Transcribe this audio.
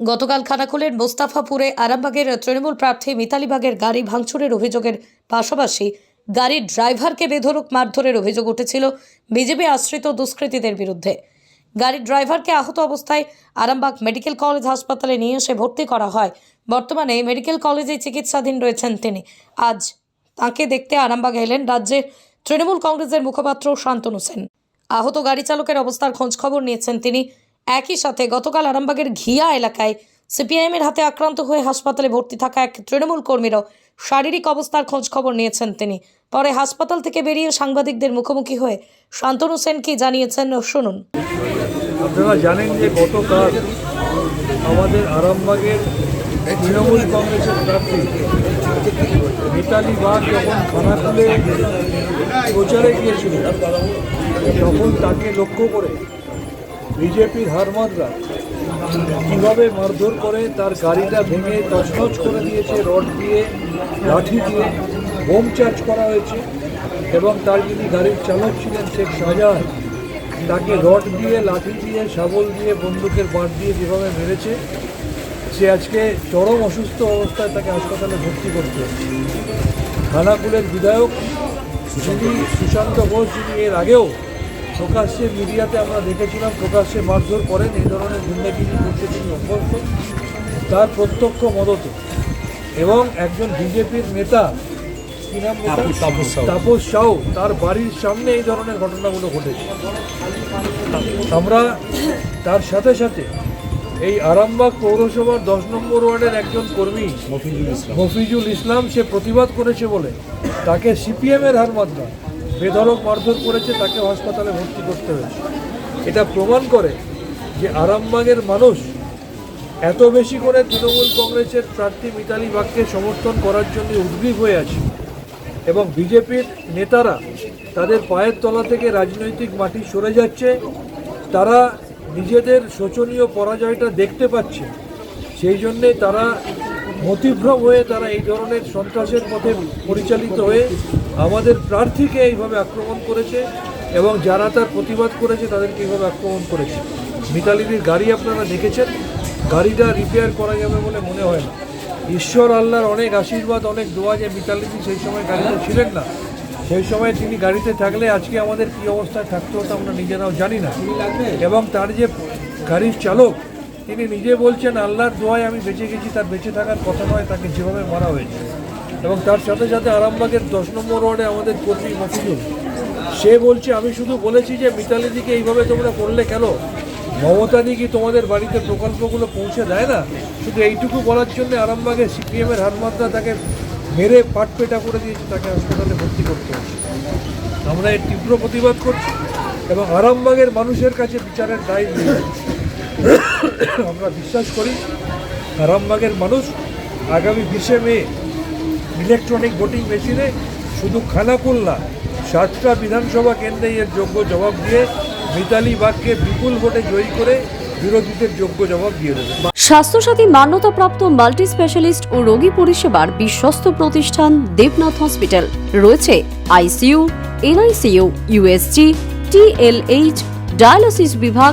গতকাল খানাকুলের মোস্তাফাপুরে আরামবাগের তৃণমূল প্রার্থী মিতালি বাগের গাড়ি ভাঙচুরের অভিযোগের পাশাপাশি গাড়ির ড্রাইভারকে বেধরক মারধরের অভিযোগ উঠেছিল বিজেপি আশ্রিত দুষ্কৃতীদের বিরুদ্ধে। গাড়ির ড্রাইভারকে আহত অবস্থায় আরামবাগ মেডিকেল কলেজ হাসপাতালে নিয়ে এসে ভর্তি করা হয়। বর্তমানে মেডিকেল কলেজে চিকিৎসাধীন রয়েছেন তিনি। আজ তাকে দেখতে আরামবাগ এলেন রাজ্যের তৃণমূল কংগ্রেসের মুখপাত্র শান্তনু সেন। আহত গাড়ি চালকের অবস্থার খোঁজ খবর নিয়েছেন তিনি। একই সাথে গতকাল আরামবাগের ঘিয়া এলাকায় সিপিআইএমের হাতে আক্রান্ত হয়ে হাসপাতালে ভর্তি থাকা এক তৃণমূল কর্মীরও শারীরিক অবস্থার খোঁজ খবর নিয়েছেন তিনি। পরে হাসপাতাল থেকে বেরিয়ে সাংবাদিকদের মুখোমুখি হয়ে শান্তনু সেন কি জানিয়েছেন, শুনুন। আপনারা জানেন যে গতকাল আমাদের আরামবাগের তৃণমূল কংগ্রেসের প্রার্থী মিতালি বাগ যখন খানাকুলে প্রচারে গিয়েছিলেন তখন তাকে লক্ষ্য করে বিজেপির হারমাদরা কীভাবে মারধর করে, তার গাড়িটা ভেঙে তছনছ করে দিয়েছে, রড দিয়ে, লাঠি দিয়ে, বোম চার্জ করা হয়েছে এবং তার যিনি গাড়ির চালক ছিলেন শেখ শাহজাহান, তাকে রড দিয়ে, লাঠি দিয়ে, শাবল দিয়ে, বন্দুকের বাঁট দিয়ে যেভাবে মেরেছে, সে আজকে চরম অসুস্থ অবস্থায় তাকে হাসপাতালে ভর্তি করতে খানাকুলের বিধায়ক যিনি সুশান্ত ঘোষ যিনি এর আগেও প্রকাশ্যে মিডিয়াতে আমরা দেখেছিলাম প্রকাশ্যে মারধর করেন এই ধরনের গুন্ডাগিরি করতে তিনি অভ্যস্ত। তার প্রত্যক্ষ মদতে। এবং একজন বিজেপির নেতা কি নাম তাপস সাউ তার বাড়ির সামনে এই ধরনের ঘটনাগুলো ঘটেছে। আমরা তার সাথে সাথে এই আরামবাগ পৌরসভার দশ নম্বর ওয়ার্ডের একজন কর্মী মফিজুল ইসলাম। সে প্রতিবাদ করেছে বলে। তাকে সিপিএমের হার মাত্রা বেধরক মারধর করেছে, তাকে হাসপাতালে ভর্তি করতে হয়েছে। এটা প্রমাণ করে যে আরামবাগের মানুষ এত বেশি করে তৃণমূল কংগ্রেসের প্রার্থী মিতালি বাগকে সমর্থন করার জন্য উদ্গ্রীব হয়ে আছে এবং বিজেপির নেতারা তাদের পায়ের তলা থেকে রাজনৈতিক মাটি সরে যাচ্ছে, তারা নিজেদের শোচনীয় পরাজয়টা দেখতে পাচ্ছে, সেই জন্যে তারা মতিভ্রম হয়ে তারা এই ধরনের সন্ত্রাসের পথে পরিচালিত হয়ে আমাদের প্রার্থীকে এইভাবে আক্রমণ করেছে এবং যারা তার প্রতিবাদ করেছে তাদেরকে এইভাবে আক্রমণ করেছে। মিতালিদির গাড়ি আপনারা দেখেছেন? গাড়িটা রিপেয়ার করা যাবে বলে মনে হয় না। ঈশ্বর আল্লাহর অনেক আশীর্বাদ, অনেক দোয়া যে মিতালিদি সেই সময় গাড়িতে ছিলেন না। সেই সময় তিনি গাড়িতে থাকলে আজকে আমাদের কী অবস্থায় থাকতে হতো আমরা নিজেরাও জানি না। এবং তার যে গাড়ির চালক তিনি নিজে বলছেন, আল্লাহর দোয়ায় আমি বেঁচে গেছি, তার বেঁচে থাকার কথা নয়, তাকে যেভাবে মারা হয়েছে। এবং তার সাথে সাথে আরামবাগের দশ নম্বর ওয়ার্ডে আমাদের কর্মী মফিজুল সে বলছে, আমি শুধু বলেছি যে মিতালিদিকে এইভাবে তোমরা করলে কেন? মমতাদি কি তোমাদের বাড়িতে প্রকল্পগুলো পৌঁছে দেয় না? শুধু এইটুকু বলার জন্য আরামবাগে সিপিএমের হারমাত্রা তাকে মেরে পাট পেটা করে দিয়েছে, তাকে হাসপাতালে ভর্তি করতে আমরা এর তীব্র প্রতিবাদ করছি এবং আরামবাগের মানুষের কাছে বিচারের দায় নিয়ে। আমরা বিশ্বাস করি আরামবাগের মানুষ আগামী বিশে মে ইলেকট্রনিক ভোটিং মেশিনে শুধু খানাকুল না, সাতটা বিধানসভা কেন্দ্রে এর যোগ্য জবাব দিয়ে মিতালি বাগকে বিপুল ভোটে জয়ী করে বিরোধীদের যোগ্য জবাব দিয়ে দেবে। স্বাস্থ্যসাথী মান্যতাপ্রাপ্ত মাল্টি স্পেশালিস্ট ও রোগী পরিষেবার বিশ্বস্ত প্রতিষ্ঠান দেবনাথ হসপিটাল। রয়েছে ICU, NICU, USG, TLH, dialysis বিভাগ